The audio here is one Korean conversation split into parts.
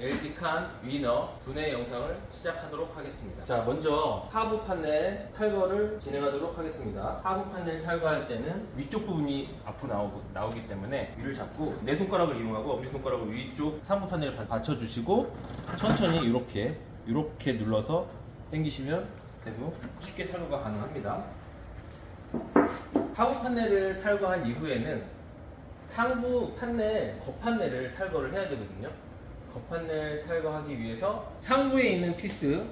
LG 칸 위너 분해 영상을 시작하도록 하겠습니다. 자, 먼저 하부 판넬 탈거를 진행하도록 하겠습니다. 하부 판넬 탈거할 때는 위쪽 부분이 앞으로 나오고, 나오기 때문에 위를 잡고 내 손가락을 이용하고 엄지 손가락을 위쪽 상부 판넬을 바- 받쳐주시고 천천히 이렇게 이렇게 눌러서 당기시면 대부 쉽게 탈거가 가능합니다. 하부 판넬을 탈거한 이후에는 상부 판넬, 겉판넬을 탈거를 해야 되거든요. 겉판넬 탈거하기 위해서 상부에 있는 피스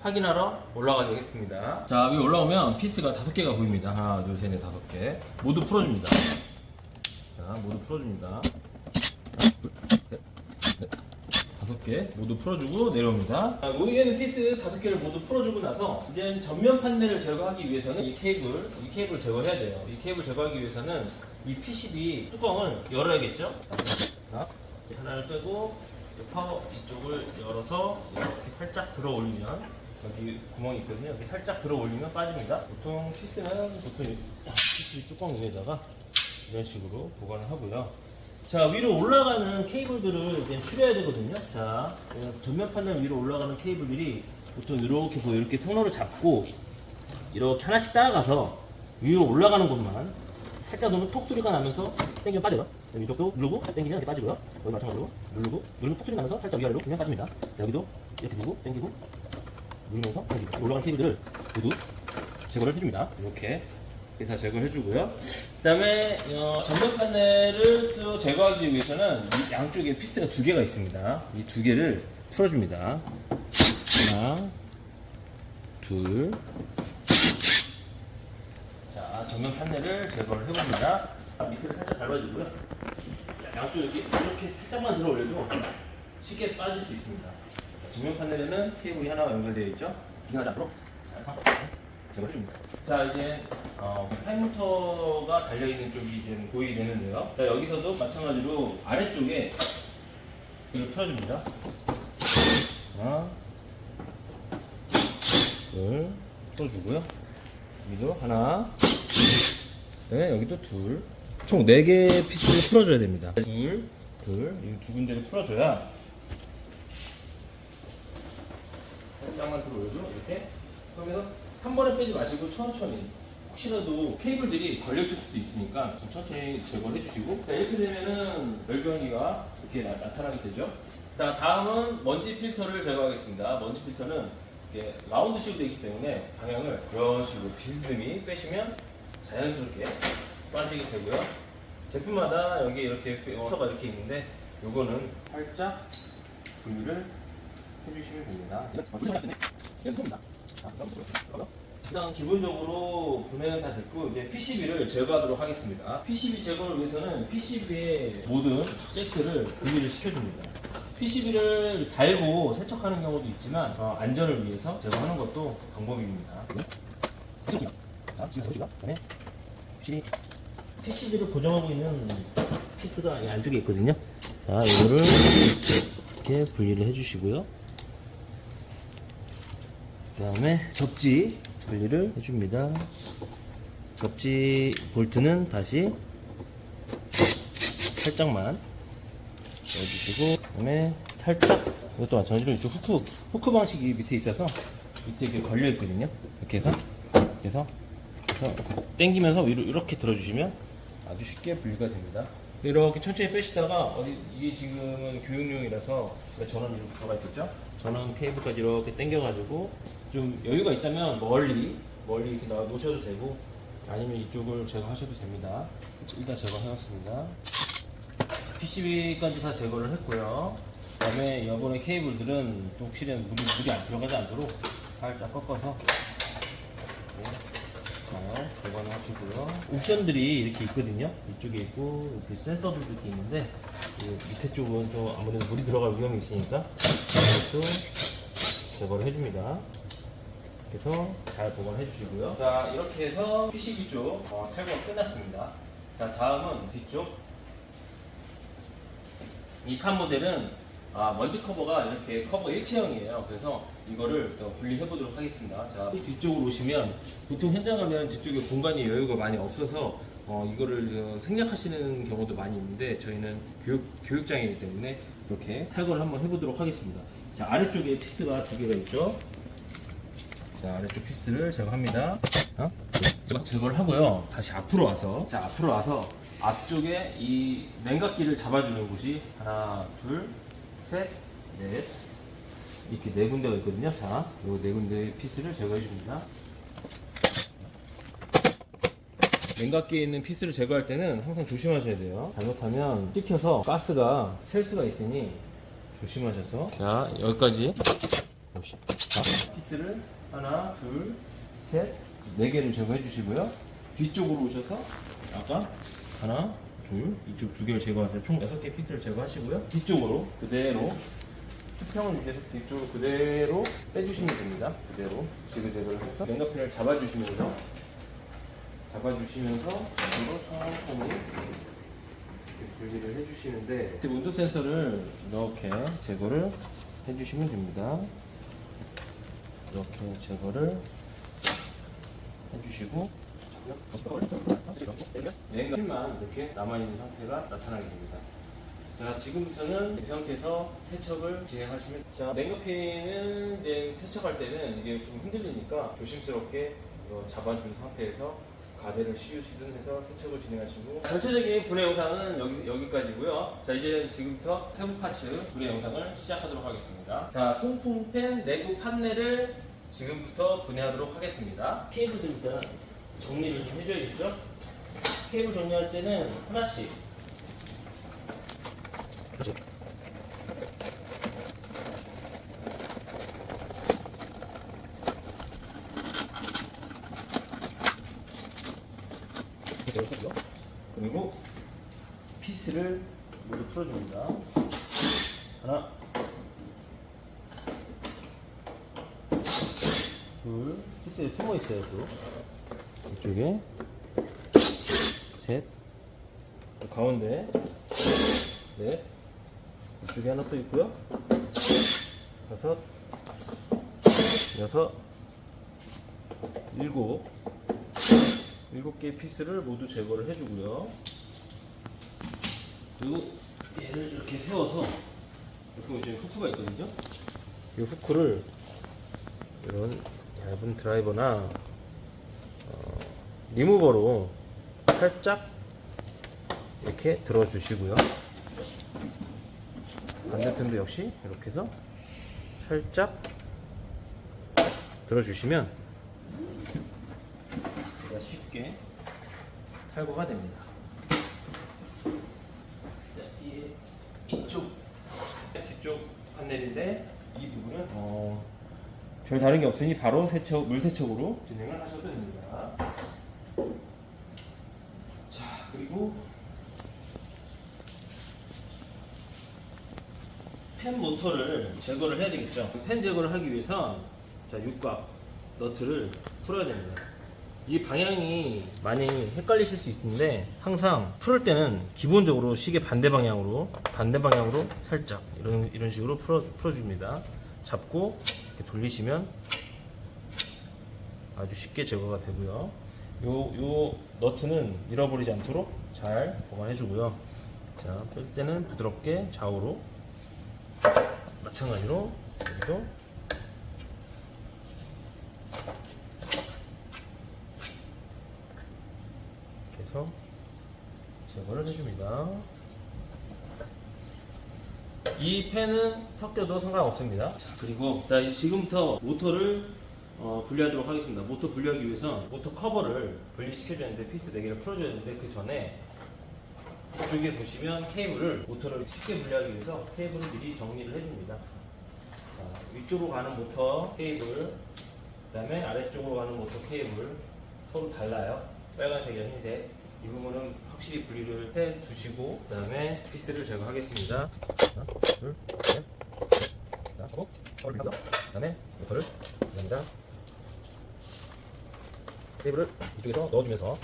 확인하러 올라가겠습니다. 자, 위에 올라오면 피스가 다섯 개가 보입니다. 하나, 둘, 셋, 넷, 다섯 개. 모두 풀어줍니다. 자, 모두 풀어줍니다. 하나, 둘, 셋, 넷, 다섯 개 모두 풀어주고 내려옵니다. 자, 있는 피스 다섯 개를 모두 풀어주고 나서 이제 전면 판넬을 제거하기 위해서는 이 케이블, 이 케이블 제거해야 돼요. 이 케이블 제거하기 위해서는 이 PCB 뚜껑을 열어야겠죠? 자, 하나를 빼고 이 파워 이쪽을 열어서 이렇게 살짝 들어 올리면 여기 구멍이 있거든요. 여기 살짝 들어 올리면 빠집니다. 보통 피스는 보통 이 PCB 뚜껑 위에다가 이런 식으로 보관을 하고요. 자 위로 올라가는 케이블들을 이제 추려야 되거든요. 자 어, 전면 판넬 위로 올라가는 케이블들이 보통 이렇게 보여 이렇게 손으로 잡고 이렇게 하나씩 따라가서 위로 올라가는 것만 살짝 누르면 톡 소리가 나면서 당기면 빠져요. 이쪽도 누르고 당기면 이렇게 빠지고요. 여기 마찬가지로 누르고 누르면 톡 소리 나면서 살짝 위아래로 그냥 빠집니다. 자, 여기도 이렇게 누르고 당기고 누르면서 당기고 올라가는 케이블들을 모두 제거를 해줍니다. 이렇게 다 제거해주고요. 그다음에 어, 전면 판넬을 또 제거하기 위해서는 이 양쪽에 피스가 두 개가 있습니다. 이 두 개를 풀어줍니다. 하나, 둘. 자, 전면 판넬을 제거를 해봅니다. 밑에를 살짝 밟아주고요. 자, 양쪽 이렇게 이렇게 살짝만 들어 올려도 쉽게 빠질 수 있습니다. 자, 전면 판넬에는 케이블이 하나가 연결되어 있죠. 않도록 잘 상관없이 제거해 줍니다. 자, 이제 어, 팬모터가 달려있는 쪽이 이제 보이되는데요. 자, 여기서도 마찬가지로 아래쪽에 이걸 풀어줍니다. 하나, 둘, 풀어주고요. 여기도 하나, 네, 여기도 둘. 총 4개 피스를 풀어줘야 됩니다. 둘, 둘, 이 두 군데를 풀어줘야 살짝만 들어올죠 이렇게. 그러면서 한 번에 빼지 마시고 천천히. 혹시라도 케이블들이 걸렸을 수도 있으니까 좀 천천히 제거를 해주시고. 자, 이렇게 되면은 열변기가 이렇게 나, 나타나게 되죠. 자, 다음은 먼지 필터를 제거하겠습니다. 먼지 필터는 이렇게 라운드식으로 되어 있기 때문에 방향을 이런 식으로 비스듬히 빼시면 자연스럽게 빠지게 되고요. 제품마다 여기 이렇게 필터가 이렇게 있는데 요거는 살짝 분리를 해주시면 됩니다. 일단 기본적으로 분해는 다 됐고 이제 PCB를 제거하도록 하겠습니다. PCB 제거를 위해서는 PCB의 모든 잭들을 분리를 시켜줍니다. PCB를 달고 세척하는 경우도 있지만 어, 안전을 위해서 제거하는 것도 방법입니다. 자, 지금 보시가 전에 확실히 PCB를 고정하고 있는 피스가 이 안쪽에 있거든요. 자, 이거를 이렇게 분리를 해주시고요. 그 다음에 접지 분리를 해줍니다. 접지 볼트는 다시 살짝만 넣어주시고 그 다음에 살짝 이것도 마찬가지로 이쪽 후크 후크 방식이 밑에 있어서 밑에 이렇게 걸려 있거든요. 이렇게 해서 이렇게 해서 그래서 당기면서 위로 이렇게 들어주시면 아주 쉽게 분리가 됩니다. 이렇게 천천히 빼시다가 어디 이게 지금은 교육용이라서 전원 이렇게 들어가 있겠죠? 전원 케이블까지 이렇게 당겨가지고 좀 여유가 있다면 멀리 멀리 이렇게 놔 놓으셔도 되고 아니면 이쪽을 제거하셔도 됩니다. 일단 제거해놨습니다. PCB까지 다 제거를 했고요. 그다음에 이번에 케이블들은 또 혹시나 물이, 물이 안 들어가지 않도록 살짝 꺾어서 자, 보관을 하시고요. 옵션들이 이렇게 있거든요. 이쪽에 있고, 이렇게 센서들도 이렇게 있는데, 이 밑에 쪽은 좀 아무래도 물이 들어갈 위험이 있으니까, 이것도 제거를 해줍니다. 그래서 잘 보관해 주시고요. 자, 이렇게 해서 PCB 쪽 어, 탈거가 끝났습니다. 자, 다음은 뒤쪽. 이 칸 모델은 아, 먼지 커버가 이렇게 커버 일체형이에요. 그래서 이거를 또 분리해 보도록 하겠습니다. 자, 뒤쪽으로 오시면 보통 현장 가면 뒤쪽에 공간이 여유가 많이 없어서 어, 이거를 어, 생략하시는 경우도 많이 있는데 저희는 교육, 교육장이기 때문에 이렇게 탈거를 한번 해보도록 하겠습니다. 자, 아래쪽에 피스가 두 개가 있죠. 자, 아래쪽 피스를 제거합니다. 어? 제가 제거를 하고요. 다시 앞으로 와서. 자, 앞으로 와서 앞쪽에 이 맨각기를 잡아주는 곳이 하나, 둘, 셋, 넷. 이렇게 네 군데가 있거든요. 자, 이 네 군데의 피스를 제거해 줍니다. 냉각기에 있는 피스를 제거할 때는 항상 조심하셔야 돼요. 잘못하면 찍혀서 가스가 셀 수가 있으니 조심하셔서. 자, 여기까지. 자, 피스를 하나, 둘, 셋, 네 개를 제거해 주시고요. 뒤쪽으로 오셔서 아까 하나, 둘, 이쪽 두 개를 제거하세요. 총 여섯 개 피스를 제거하시고요. 뒤쪽으로 그대로 수평을 유지해서 뒤쪽으로 그대로 빼주시면 됩니다. 그대로 지그재그를 해서 냉각팬을 잡아주시면서 잡아주시면서 천천히 분리를 해주시는데 온도 센서를 이렇게 제거를 해주시면 됩니다. 이렇게 제거를 해주시고 냉각팬만 이렇게 남아있는 상태가 나타나게 됩니다. 자, 지금부터는 이 상태에서 세척을 진행하시면 자, 냉각팬은 이제 세척할 때는 이게 좀 흔들리니까 조심스럽게 잡아준 상태에서 가대를 씌우시든 해서 세척을 진행하시고 전체적인 분해 영상은 여기, 여기까지고요. 자 이제 지금부터 세부 파츠 분해 영상을 시작하도록 하겠습니다. 자 송풍팬 내부 판넬을 지금부터 분해하도록 하겠습니다. 케이블들 일단 정리를 좀 해줘야겠죠 케이블 정리할 때는 하나씩 그리고 피스를 모두 풀어줍니다. 하나, 둘, 피스에 숨어 있어요, 또. 이쪽에, 셋, 가운데, 넷, 이쪽에 하나 또 있고요. 다섯, 여섯, 일곱, 일곱 개의 피스를 모두 제거를 해주고요. 그리고 얘를 이렇게 세워서 이렇게 이제 후크가 있거든요. 이 후크를 이런 얇은 드라이버나 어, 리무버로 살짝 이렇게 들어주시고요. 반대편도 역시 이렇게 해서 살짝 들어주시면 제가 쉽게 탈거가 됩니다. 이쪽 뒤쪽 판넬인데 이 부분은 어, 별 다른 게 없으니 바로 세척 물 세척으로 진행을 하셔도 됩니다. 자 그리고 팬 모터를 제거를 해야 되겠죠. 팬 제거를 하기 위해서 자 육각 너트를 풀어야 됩니다. 이 방향이 많이 헷갈리실 수 있는데 항상 풀을 때는 기본적으로 시계 반대 방향으로 반대 방향으로 살짝 이런 이런 식으로 풀어 풀어줍니다. 잡고 이렇게 돌리시면 아주 쉽게 제거가 되고요. 요, 요 너트는 잃어버리지 않도록 잘 보관해주고요. 자, 뺄 때는 부드럽게 좌우로 마찬가지로 여기도 이렇게 해서 제거를 해줍니다. 이 펜은 섞여도 상관없습니다. 자, 그리고 자, 지금부터 모터를 어, 분리하도록 하겠습니다. 모터 분리하기 위해서 모터 커버를 분리시켜줘야 되는데 피스 4개를 풀어줘야 되는데 그 전에 이쪽에 보시면 케이블을 모터를 쉽게 분리하기 위해서 케이블을 미리 정리를 해줍니다. 자, 위쪽으로 가는 모터 케이블, 그 다음에 아래쪽으로 가는 모터 케이블 서로 달라요. 빨간색이랑 흰색. 이 부분은 확실히 분리를 해 두시고 그 다음에 피스를 제거하겠습니다. 하나, 둘, 셋. 자, 하고 커버를 하고 그 다음에 모터를 감사합니다. 케이블을 이쪽에서 넣어주면서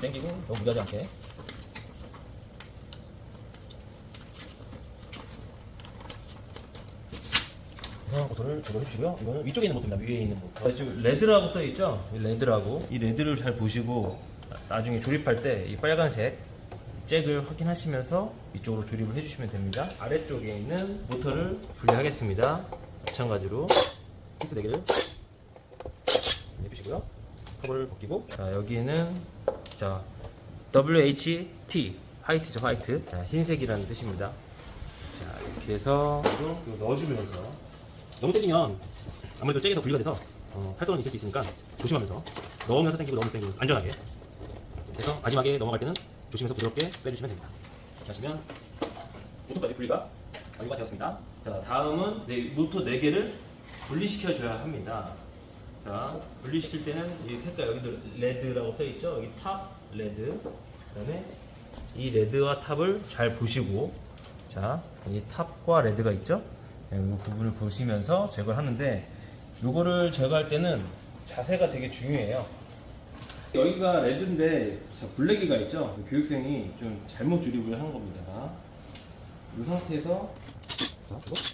당기고 너무 무리하지 않게 모터를 제거해 주시고요. 이거는 위쪽에 있는 모터입니다. 위에 있는 모터. 이쪽 레드라고 써있죠? 이 레드라고. 이 레드를 잘 보시고 나중에 조립할 때 이 빨간색 잭을 확인하시면서 이쪽으로 조립을 해주시면 됩니다. 아래쪽에 있는 모터를 분리하겠습니다. 마찬가지로 피스 4개를 내주시고요. 커버를 벗기고 자 여기에는 자 WHT 화이트죠 화이트 자, 흰색이라는 뜻입니다. 자 이렇게 해서 이거 넣어주면서 너무 때리면 아무래도 잭에서 분리가 돼서 어, 팔선이 있을 수 있으니까 조심하면서 넣으면서 당기고 넣으면서 당기고 안전하게 그래서 마지막에 넘어갈 때는 조심해서 부드럽게 빼주시면 됩니다. 하시면 모터까지 분리가 완료가 되었습니다. 자 다음은 네, 모터 4개를 분리시켜 줘야 합니다. 자 분리시킬 때는 이 색깔 여기도 레드라고 써 있죠. 여기 탑 레드 그다음에 이 레드와 탑을 잘 보시고 자 이 탑과 레드가 있죠. 네, 이 부분을 보시면서 제거를 하는데 요거를 제거할 때는 자세가 되게 중요해요. 여기가 레드인데 저 블랙이가 있죠. 교육생이 좀 잘못 조립을 한 겁니다. 이 상태에서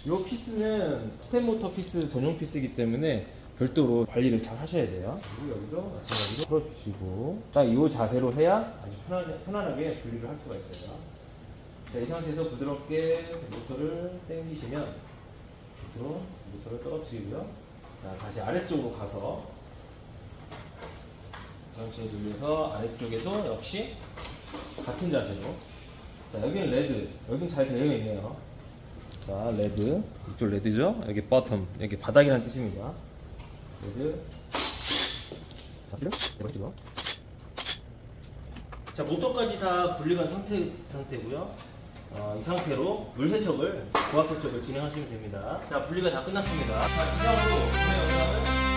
이 피스는 스텝 모터 피스 전용 피스이기 때문에 별도로 관리를 잘 하셔야 돼요. 그리고 여기도 마찬가지로 풀어주시고. 딱 이 자세로 해야 아주 편하게, 편안하게 분리를 할 수가 있어요. 자, 이 상태에서 부드럽게 모터를 당기시면 밑으로 모터를 떨어뜨리고요. 자, 다시 아래쪽으로 가서 전체 돌려서 아래쪽에도 역시 같은 자세로. 자 여기는 레드. 여기는 잘 되어 있네요. 자 레드. 이쪽 레드죠? 여기 버텀 여기 바닥이라는 뜻입니다 자 모터까지 다 분리가 상태, 상태고요. 어, 이 상태로 물 세척을 고압 세척을 진행하시면 됩니다. 자 분리가 다 끝났습니다. 자 이상으로 오늘 영상을